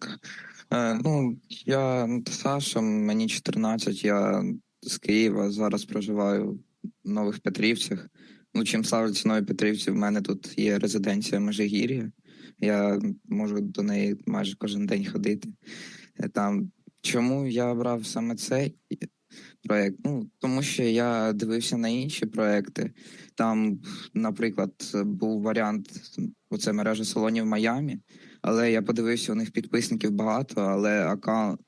Так. Е, ну, я Саша, мені 14, я з Києва, зараз проживаю в Нових Петрівцях. Ну, чим славиться Нові Петрівці, в мене тут є резиденція Межигір'я. Я можу до неї майже кожен день ходити. Е, Там, чому я обрав саме цей проєкт? Ну, тому що я дивився на інші проекти. Там, наприклад, був варіант, оце мережа салонів Майамі. Але я подивився, у них підписників багато, але аккаунт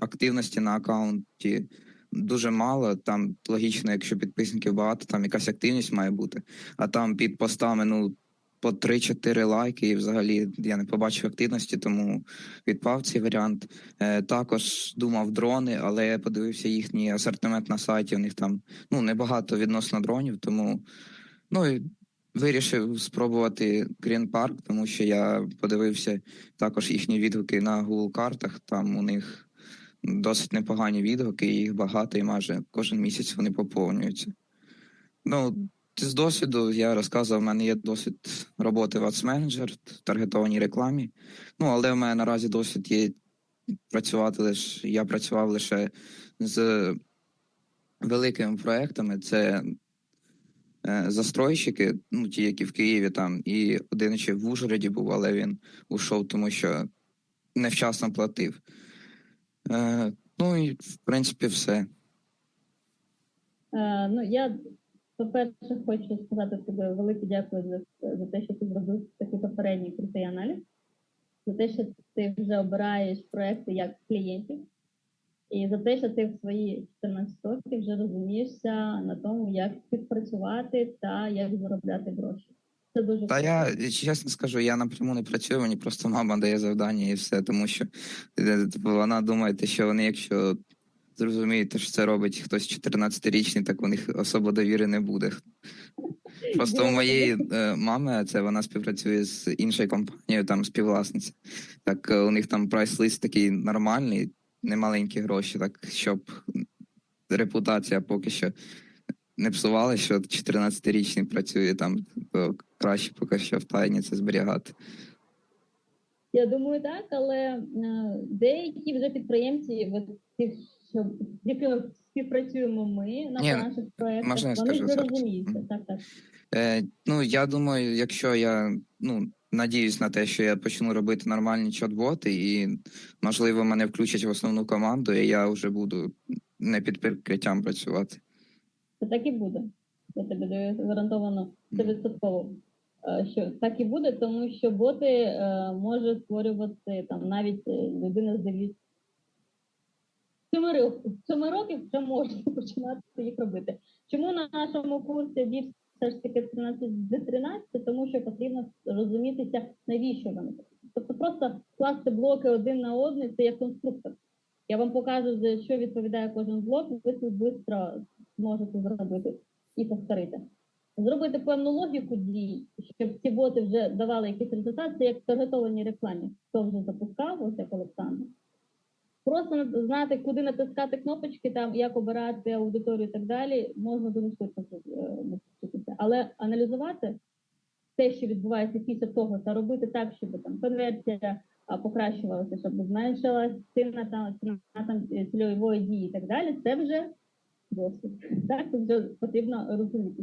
активності на аккаунті дуже мало. Там логічно, якщо підписників багато, там якась активність має бути. А там під постами, ну. По 3-4 лайки, і взагалі я не побачив активності, тому відпав цей варіант. Е, також думав дрони, але я подивився їхній асортимент на сайті. У них там ну небагато відносно дронів, тому ну і Вирішив спробувати Green Park, тому що я подивився також їхні відгуки на Google картах. Там у них досить непогані відгуки, їх багато, і майже кожен місяць вони поповнюються. Ну, з досвіду я розказував, у мене є досвід роботи в Ads Manager, в таргетованій рекламі. Ну, але в мене наразі досвід є працювати лише. Я працював лише з великими проектами. Це застройщики, ну ті, які в Києві там, і один ще в Ужгороді був, але він ушов, тому що невчасно платив. Е, ну і в принципі все. Е, ну, я, по-перше, хочу сказати тобі велике дякую за, за те, що ти зробив такий попередній крутий аналіз, за те, що ти вже обираєш проекти як клієнтів, і за те, що ти в свої 14 років вже розумієшся на тому, як співпрацювати та як заробляти гроші. Це дуже Та я чесно скажу, я напряму не працюю, мені просто мама дає завдання і все, тому що е, типу, вона думає, що вони, якщо зрозуміють, що це робить хтось 14-річний, так у них особо довіри не буде. Просто у моєї е, мами це вона співпрацює з іншою компанією, там співвласниця. Так е, у них там прайс-лист такий нормальний, немаленькі гроші, так щоб репутація поки що не псувала, що 14-річний працює там, то краще поки що в тайні це зберігати. Я думаю, так, але е, деякі вже підприємці, що з якими співпрацюємо ми на Ні, наших проєктах, можна я вони скажу розуміються. Так, так. Е, ну, я думаю, якщо я ну, надіюсь на те, що я почну робити нормальні чат-боти, і, можливо, мене включать в основну команду, і я вже буду не під прикриттям працювати. Це так і буде. Я тобі даю гарантовано це відсотково. е, Що так і буде, тому що боти е, може створювати там навіть е, людина з 9 семи років, семи років вже можна починати їх робити. Чому на нашому курсі все ж таки 13 до 13? Тому що потрібно розумітися, навіщо вони. Тобто просто класти блоки один на один це як конструктор. Я вам покажу, за що відповідає кожен блок, ви тут швидко зможете зробити і повторити. Зробити певну логіку дій, щоб ці боти вже давали якісь результати, це як в рекламі. Хто вже запускав, ось як Олександр. Просто знати, куди натискати кнопочки, там як обирати аудиторію і так далі, можна дуже швидко е, навчитися. Але аналізувати те, що відбувається після того, та робити так, щоб там конверсія покращувалася, щоб зменшилася ціна там ціна там е, цільової дії і так далі. Це вже досвід. Так, це вже потрібно цьому.